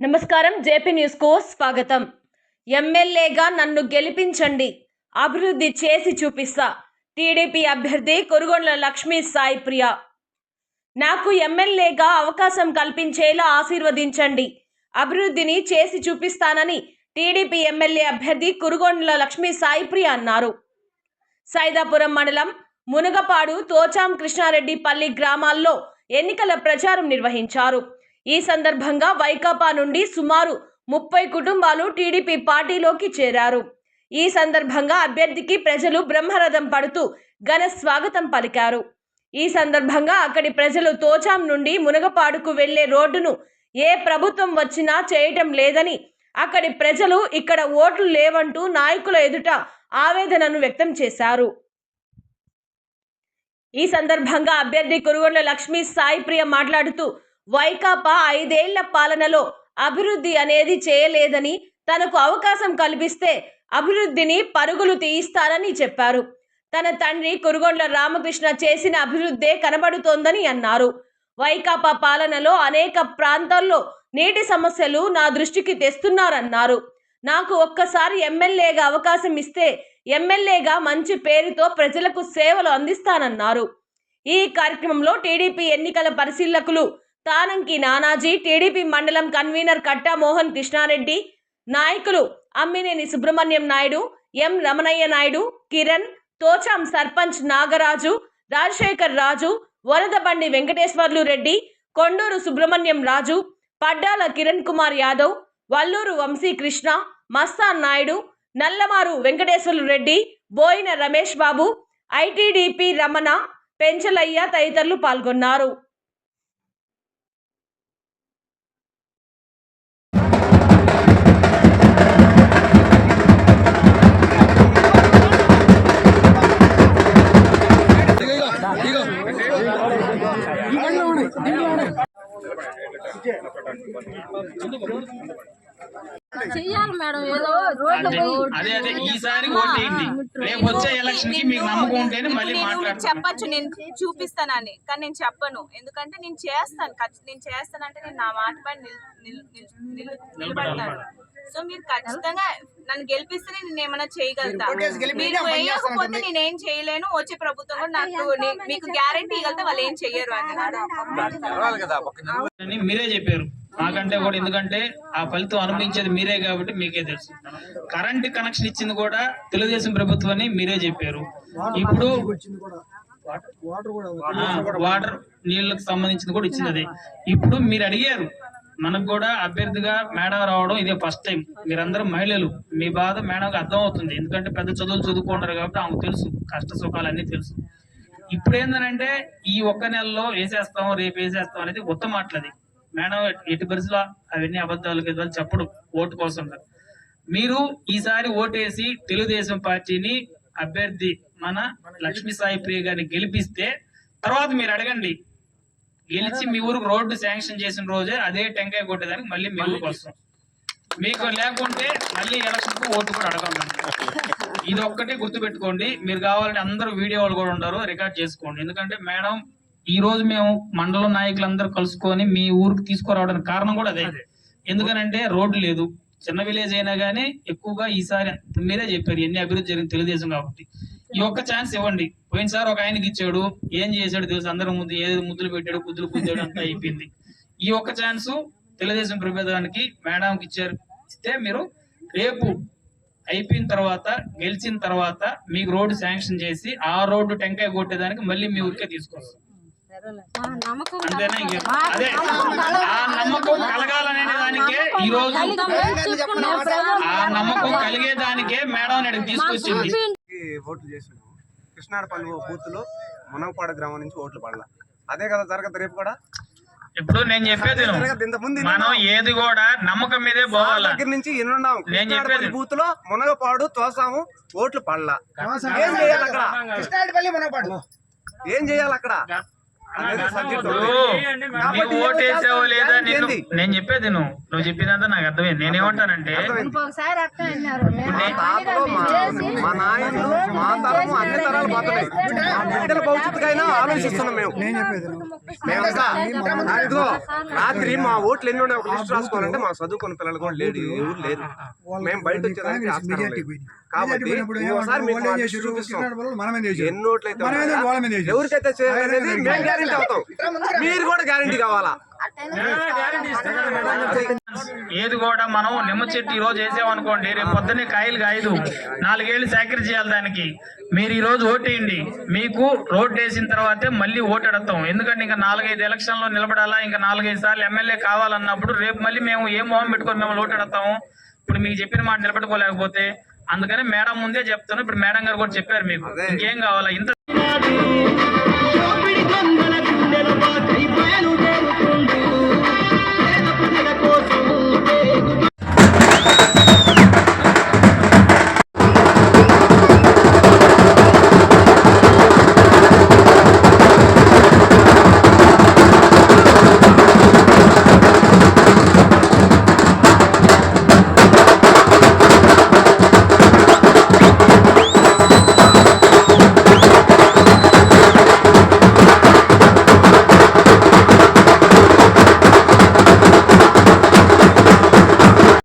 నమస్కారం జేపీ న్యూస్కు స్వాగతం. ఎమ్మెల్యేగా నన్ను గెలిపించండి అభివృద్ధి చేసి చూపిస్తా టీడీపీ అభ్యర్థి కొరుగొండ్ల లక్ష్మీ సాయి ప్రియ. నాకు ఎమ్మెల్యేగా అవకాశం కల్పించేలా ఆశీర్వదించండి అభివృద్ధిని చేసి చూపిస్తానని టీడీపీ ఎమ్మెల్యే అభ్యర్థి కురుగొండ్ల లక్ష్మీ సాయి ప్రియ అన్నారు. సైదాపురం మండలం మునగపాడు తోచాం కృష్ణారెడ్డి పల్లి గ్రామాల్లో ఎన్నికల ప్రచారం నిర్వహించారు. ఈ సందర్భంగా వైకాపా నుండి సుమారు ముప్పై కుటుంబాలు టీడీపీ పార్టీలోకి చేరారు. ఈ సందర్భంగా అభ్యర్థికి ప్రజలు బ్రహ్మరథం పడుతూ ఘన స్వాగతం పలికారు. ఈ సందర్భంగా అక్కడి ప్రజలు తోచాం నుండి మునగపాడుకు వెళ్ళే రోడ్డును ఏ ప్రభుత్వం వచ్చినా చేయటం లేదని అక్కడి ప్రజలు ఇక్కడ ఓట్లు లేవంటూ నాయకుల ఎదుట ఆవేదనను వ్యక్తం చేశారు. ఈ సందర్భంగా అభ్యర్థి కురుగొండ లక్ష్మీ సాయి ప్రియ మాట్లాడుతూ వైకాపా ఐదేళ్ళ పాలనలో అభివృద్ధి అనేది చేయలేదని తనకు అవకాశం కల్పిస్తే అభివృద్ధిని పరుగులు తీయిస్తానని చెప్పారు. తన తండ్రి కురుగొండ్ల రామకృష్ణ చేసిన అభివృద్ధే కనబడుతోందని అన్నారు. వైకాపా పాలనలో అనేక ప్రాంతాల్లో నీటి సమస్యలు నా దృష్టికి తెస్తున్నారన్నారు. నాకు ఒక్కసారి ఎమ్మెల్యేగా అవకాశం ఇస్తే ఎమ్మెల్యేగా మంచి పేరుతో ప్రజలకు సేవలు అందిస్తానన్నారు. ఈ కార్యక్రమంలో టీడీపీ ఎన్నికల పరిశీలకులు తానంకి నానాజీ టీడీపీ మండలం కన్వీనర్ కట్టా మోహన్ కృష్ణారెడ్డి నాయకులు అమ్మినేని సుబ్రహ్మణ్యం నాయుడు ఎం రమణయ్య నాయుడు కిరణ్ తోచాం సర్పంచ్ నాగరాజు రాజశేఖర్ రాజు వరదబండి వెంకటేశ్వర్లు రెడ్డి కొండూరు సుబ్రహ్మణ్యం రాజు పడ్డాల కిరణ్ కుమార్ యాదవ్ వల్లూరు వంశీకృష్ణ మస్తాన్ నాయుడు నల్లమారు వెంకటేశ్వర్లు రెడ్డి బోయిన రమేష్ బాబు ఐటీడీపీ రమణ పెంచలయ్య తదితరులు పాల్గొన్నారు. చెయ్యాలి మేడం ఏదో రోడ్లు అదే అదే ఈసారి ఓటేయండి రేపు వచ్చే ఎలక్షన్కి మీకు నమ్మకం ఉంటేనే మళ్ళీ నేను మాట్లాడతాను చెప్పొచ్చు నేను చూపిస్తానని కానీ నేను చెప్పను. ఎందుకంటే నేను చేస్తాను నేను చేస్తానంటే నేను నా మాట పైన నిల్- నిల్- నిల్- నిల్- నిలబడతాను. సో మీరు ఖచ్చితంగా నన్ను గెలిపిస్తే నేను ఏమైనా చేయగలుగుతా. మీరు వేయకపోతే నేను ఏం చేయలేను వచ్చే ప్రభుత్వం కూడా నాకు మీకు గ్యారంటీ ఇవ్వగలితే వాళ్ళు ఏం చెయ్యరు అని మీరే చెప్పారు. మాకంటే కూడా ఎందుకంటే ఆ ఫలితం అనుభవించేది మీరే కాబట్టి మీకే తెలుసు. కరెంట్ కనెక్షన్ ఇచ్చింది కూడా తెలుగుదేశం ప్రభుత్వం అని మీరే చెప్పారు. ఇప్పుడు వాటర్ నీళ్ళకి సంబంధించింది కూడా ఇచ్చింది అదే. ఇప్పుడు మీరు అడిగారు మనకు కూడా అభ్యర్థిగా మేడం రావడం ఇదే ఫస్ట్ టైం మీరందరూ మహిళలు మీ బాధ మేడంకి అర్థం అవుతుంది. ఎందుకంటే పెద్ద చదువులు చదువుకుంటారు కాబట్టి ఆమెకు తెలుసు కష్ట సుఖాలు అన్నీ తెలుసు. ఇప్పుడు ఏంటంటే ఈ ఒక్క నెలలో వేసేస్తాం రేపు వేసేస్తాం అనేది ఉత్తమ మాటలది మేడం ఎట్టి పరిస్థితుల్లో అవన్నీ అబద్ధాలు కదా చెప్పడం చెప్పడు ఓటు కోసం మీరు ఈసారి ఓటేసి తెలుగుదేశం పార్టీని అభ్యర్థి మన లక్ష్మీ సాయి ప్రియ గారిని గెలిపిస్తే తర్వాత మీరు అడగండి. గెలిచి మీ ఊరికి రోడ్డు శాంక్షన్ చేసిన రోజే అదే టెంకాయ కొట్టేదానికి మళ్ళీ మీ ఊరికి వస్తాం. మీకు లేకుంటే మళ్ళీ ఎలక్షన్కు ఓటు కూడా అడగండి ఇది ఒక్కటే గుర్తుపెట్టుకోండి. మీరు కావాలంటే అందరూ వీడియోలు కూడా ఉండరు రికార్డ్ చేసుకోండి. ఎందుకంటే మేడం ఈ రోజు మేము మండలం నాయకులందరూ కలుసుకొని మీ ఊరికి తీసుకురావడానికి కారణం కూడా అదే. ఎందుకనంటే రోడ్డు లేదు. చిన్న విలేజ్ అయినా గానీ ఎక్కువగా ఈసారి మీరే చెప్పారు ఎన్ని అభివృద్ధి జరిగింది తెలుగుదేశం కాబట్టి. ఈ ఒక్క ఛాన్స్ ఇవ్వండి. పోయినసారి ఒక ఆయనకి ఇచ్చాడు ఏం చేశాడు తెలుసు? అందరం ముందు ఏది ముద్దులు పెట్టాడు కుద్దులు కుద్దాడు అంతా అయిపోయింది. ఈ ఒక్క ఛాన్స్ తెలుగుదేశం ప్రభుత్వానికి మేడంకి ఇచ్చారు. ఇస్తే మీరు రేపు అయిపోయిన తర్వాత గెలిచిన తర్వాత మీకు రోడ్డు శాంక్షన్ చేసి ఆ రోడ్డు టెంకాయ కొట్టేదానికి మళ్ళీ మీ ఊరికే తీసుకొస్తాం. నమ్మకం ఆ నమ్మకం కలగాలనే దానికే ఈ రోజు ఆ నమ్మకం కలిగే దానికే మేడం నేడు తీసుకొచ్చింది. కి ఓట్లు చేసినాము కృష్ణాడపల్లి బూత్లో మునగపాడు గ్రామం నుంచి ఓట్లు పడాల. అదే కదా జరగదు రేపు కూడా? ఇప్పుడు నేను చెప్పేది మనం ఏది కూడా నమ్మకం మీదే పోవాలా? దగ్గర నుంచి ఎన్నున్నాం నేను చెప్పేది. కృష్ణాడపల్లి బూత్లో మునగపాడు తోసాము ఓట్లు పడలా. ఏం చేయాలి అక్కడ? ఏం చేయాలి అక్కడ? లేదా నేను చెప్పేది నువ్వు. నువ్వు చెప్పేదంతా నాకు అర్థమైంది. నేనేమంటానంటే మా మా- తరము అన్ని తరాలు పోతున్నాయి మా బిడ్డల భవిష్యత్తుకైనా ఆలోచిస్తున్నాం మేము. మేము రాత్రి మా ఓట్లు ఎన్ని ఉన్నాయి? ఒక లిస్ట్ రాసుకోవాలంటే మా చదువుకున్న పిల్లలు కూడా లేడు ఎవరు లేరు. మేము బయట వచ్చేదానికి ఆస్కారం లేదు. కాబట్టి ఇంకోసారి మీకు మా లిస్ట్ చూపిస్తాం ఎన్ని ఓట్లు అయితే ఉన్నాయో, ఎవరికైతే చేయాలనేది మేము గ్యారెంటీ అవుతాం. మీరు కూడా గ్యారెంటీ కావాలా? ఏది కూడా మనం నిమ్మ చెట్టు ఈ రోజు వేసామనుకోండి రేపు పొద్దున్నే కాయలు కాయదు. నాలుగేళ్ళు సేకరి చేయాలి దానికి. మీరు ఈ రోజు ఓటేయండి మీకు రోడ్డు వేసిన తర్వాతే మళ్ళీ ఓటు అడతాం. ఎందుకంటే ఇంకా నాలుగైదు ఎలక్షన్లో నిలబడాలా ఇంకా నాలుగైదు సార్లు ఎమ్మెల్యే కావాలన్నప్పుడు రేపు మళ్ళీ మేము ఏ మొహం పెట్టుకొని మేము ఓటు అడతాము? ఇప్పుడు మీకు చెప్పిన మాట నిలబెట్టుకోలేకపోతే అందుకని మేడం ముందే చెప్తాను. ఇప్పుడు మేడం గారు కూడా చెప్పారు మీకు. ఇంకేం కావాలా? ఇంత